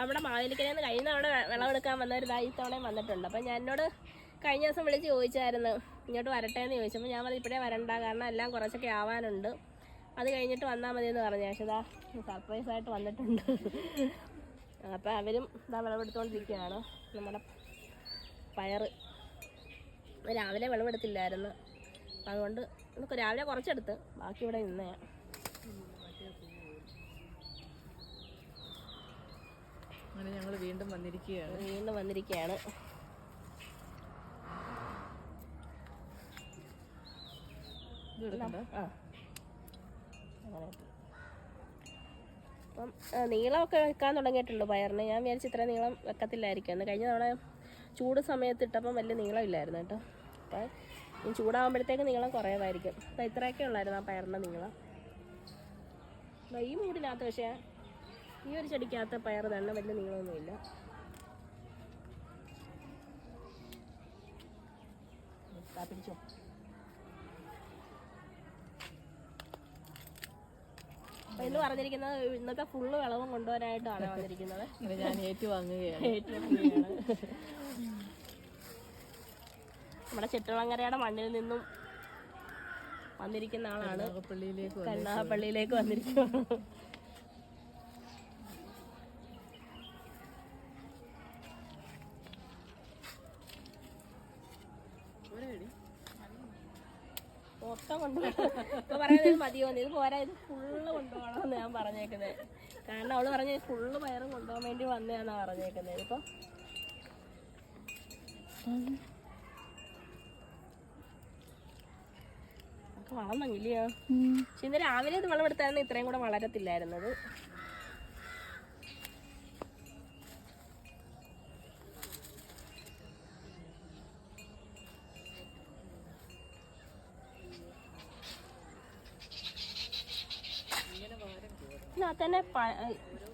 നമ്മുടെ മാവേലിക്കരയിൽ കഴിഞ്ഞ തവണ വിളവെടുക്കാൻ വന്നവർ ഇതാ ഈ തവണയും വന്നിട്ടുണ്ട്. അപ്പം ഞാൻ എന്നോട് കഴിഞ്ഞ ദിവസം വിളിച്ച് ചോദിച്ചായിരുന്നു. ഇങ്ങോട്ട് വരട്ടെ എന്ന് ചോദിച്ചപ്പോൾ ഞാൻ പറഞ്ഞു ഇപ്പോഴേ വരണ്ട. കാരണം എല്ലാം കുറച്ചൊക്കെ ആവാനുണ്ട്. അത് കഴിഞ്ഞിട്ട് വന്നാൽ മതി എന്ന് പറഞ്ഞു. പക്ഷേ ഇതാ സർപ്രൈസ് ആയിട്ട് വന്നിട്ടുണ്ട്. അപ്പം അവരും ഇതാ വിളവെടുത്തുകൊണ്ടിരിക്കുകയാണ് നമ്മുടെ പയർ രാവിലെ വിളവെടുത്തില്ലായിരുന്നു. അതുകൊണ്ട് നമുക്ക് രാവിലെ കുറച്ചെടുത്ത്. ബാക്കി ഇവിടെ നിന്നേ വീണ്ടും വന്നിരിക്കുകയാണ്. വീണ്ടും വന്നിരിക്കുകയാണ്. അപ്പം നീളമൊക്കെ വെക്കാൻ തുടങ്ങിയിട്ടുണ്ട് പയറിന്. ഞാൻ വിചാരിച്ചു ഇത്ര നീളം വെക്കത്തില്ലായിരിക്കും. എന്ന് കഴിഞ്ഞ തവണ ചൂട് സമയത്ത് ഇട്ടപ്പം വലിയ നീളമില്ലായിരുന്നു കേട്ടോ. അപ്പം ഇനി ചൂടാകുമ്പോഴത്തേക്ക് നീളം കുറയുമായിരിക്കും. അപ്പം ഇത്രയൊക്കെ ഉള്ളായിരുന്നു ആ പയറിന്റെ നീളം. ഈ മൂടിനകത്ത് പക്ഷേ ഈ ഒരു ചെടിക്കകത്ത് പയർ തന്നെ വലിയ നീളമൊന്നുമില്ല. പിടിച്ചോ. അപ്പൊ ഇന്ന് പറഞ്ഞിരിക്കുന്നത് ഇന്നത്തെ ഫുള്ള് വിളവും കൊണ്ടുവരാനായിട്ടാണ് വന്നിരിക്കുന്നത്. ഞാൻ ഏറ്റുവാങ്ങുകയാണ്. ഏറ്റവും നമ്മുടെ ചെട്ടുളങ്ങരയുടെ മണ്ണിൽ നിന്നും വന്നിരിക്കുന്ന ആളാണ്. കരുനാഗപ്പള്ളിയിലേക്ക് വന്നിരിക്കുന്നത് മൊത്തം കൊണ്ടുപോകണം. അപ്പൊ പറയുന്നത് മതിയോ? ഇത് പോരാ ഇത് ഫുള്ള് കൊണ്ടുപോകണമെന്ന് ഞാൻ പറഞ്ഞേക്കുന്നത് കാരണം അവൾ പറഞ്ഞ ഫുള്ള് പയറും കൊണ്ടുപോകാൻ വേണ്ടി വന്നതാന്നാ പറഞ്ഞേക്കുന്നത് ഇപ്പൊ വളർന്നില്ലയോ പക്ഷെ ഇന്ന് രാവിലെ ഇത് വളമെടുത്തായിരുന്നു ഇത്രയും കൂടെ വളരത്തില്ലായിരുന്നത്. ഇതിനകത്ത് തന്നെ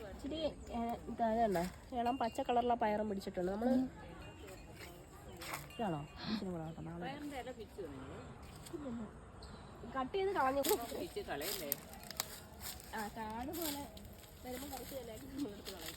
ഇച്ചിരി ഇതാണ് ഇളം പച്ച കളറിലെ പയറും പിടിച്ചിട്ടുണ്ട്. നമ്മൾ ഇതാണോ? ഇച്ചിരി കൂടെ. കട്ട് ചെയ്ത് കളഞ്ഞു. ആ കാട് പോലെ വരുമ്പോൾ കുറച്ച് ഇലയൊക്കെ നമ്മളെടുത്ത് കളയും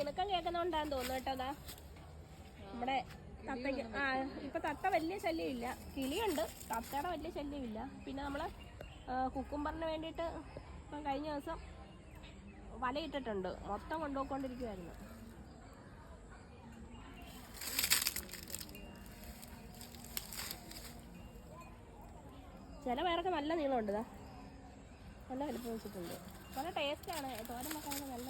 കിണക്കം കേൾക്കുന്നോണ്ടാന്ന് തോന്നുന്നു കേട്ടോ അതാ. നമ്മുടെ തത്തയ്ക്ക് ആ ഇപ്പൊ തത്ത വലിയ ശല്യമില്ല. കിളിയുണ്ട് തത്തയുടെ വലിയ ശല്യമില്ല. പിന്നെ നമ്മൾ കുക്കുംബറിന് വേണ്ടിയിട്ട് ഇപ്പം കഴിഞ്ഞ ദിവസം വലയിട്ടിട്ടുണ്ട്. മൊത്തം കൊണ്ടുപോയിക്കൊണ്ടിരിക്കുവായിരുന്നു. ചില പേരൊക്കെ നല്ല നീളമുണ്ട് നല്ല വലിപ്പം വെച്ചിട്ടുണ്ട്. നല്ല ടേസ്റ്റാണ് തോരൻ വെക്കാനൊക്കെ നല്ല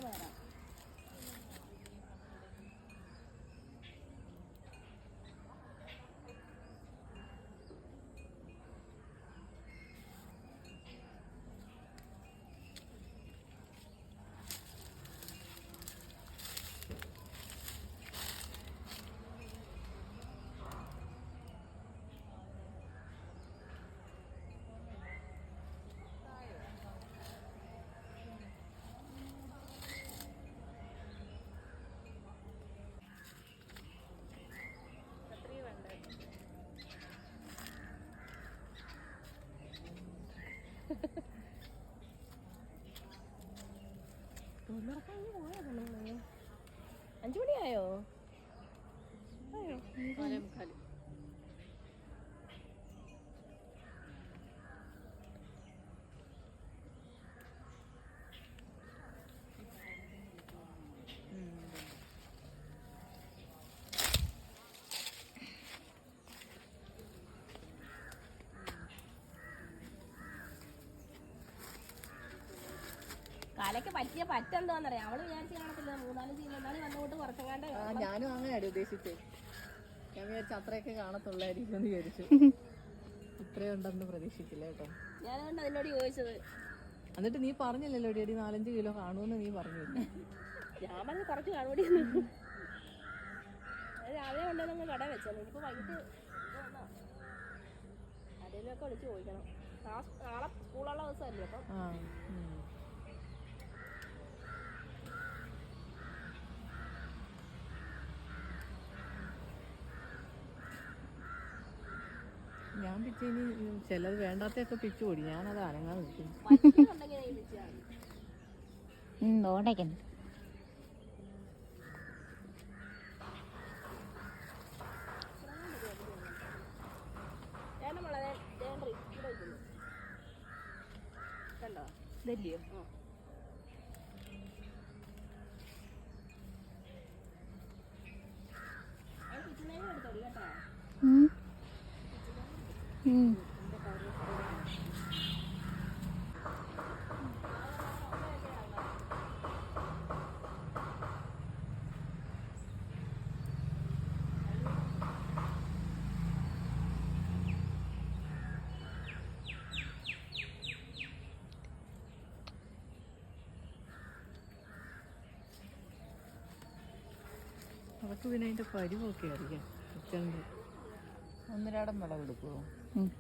പയറാണ് അഞ്ചു മണിയായോ ആയോ കാലയ്ക്ക് പറ്റിയ പറ്റെന്താന്നറിയാം. അവൾ വിചാരിച്ചു കാണത്തില്ല മൂന്നാൽ ചീല എന്നാലും വന്നോട്ട് കുറച്ചങ്ങാണ്ട് ആ ഞാനും അങ്ങനെയാണ് ഉദ്ദേശിച്ചത് ഞാൻ വിചാരിച്ചു അത്രയൊക്കെ കാണത്തുള്ളായിരിക്കും എന്ന് വിചാരിച്ചു. ഇത്രയുണ്ടെന്ന് പ്രതീക്ഷിച്ചില്ല കേട്ടോ. ഞാനതുകൊണ്ട് അതിനോട് ചോദിച്ചത്. എന്നിട്ട് നീ പറഞ്ഞില്ലല്ലോ ഡി നാലഞ്ച് കിലോ കാണുമെന്ന് നീ പറഞ്ഞില്ല ഞാൻ പറഞ്ഞു കുറച്ച് അത് രാവിലെ കൊണ്ടുവന്ന് കട വെച്ചത്. ഇനിയിപ്പോൾ വൈകിട്ട് ആരെങ്കിലുമൊക്കെ വിളിച്ച് ചോദിക്കണം. നാളെ സ്കൂളുള്ള ദിവസമല്ലേ അപ്പം? ആ ഉം. ഞാൻ പിച്ച് ഇനി ചിലത് വേണ്ടാത്തൊക്കെ പിച്ചു കൂടി ഞാനത് അനങ്ങാതെ നിൽക്കുന്നു. ഓടയ്ക്കുന്നു കണ്ടോ? ഇതല്ലയോ അത് കിച്ചണേലും എടുത്തോളൂ കേട്ടോ അതൊക്കെ പിന്നെ അതിന്റെ പരിവൊക്കെ അറിയാം. കിച്ചണിൽ ഒന്നിരാടം വിളവെടുക്കുമോ Hmm.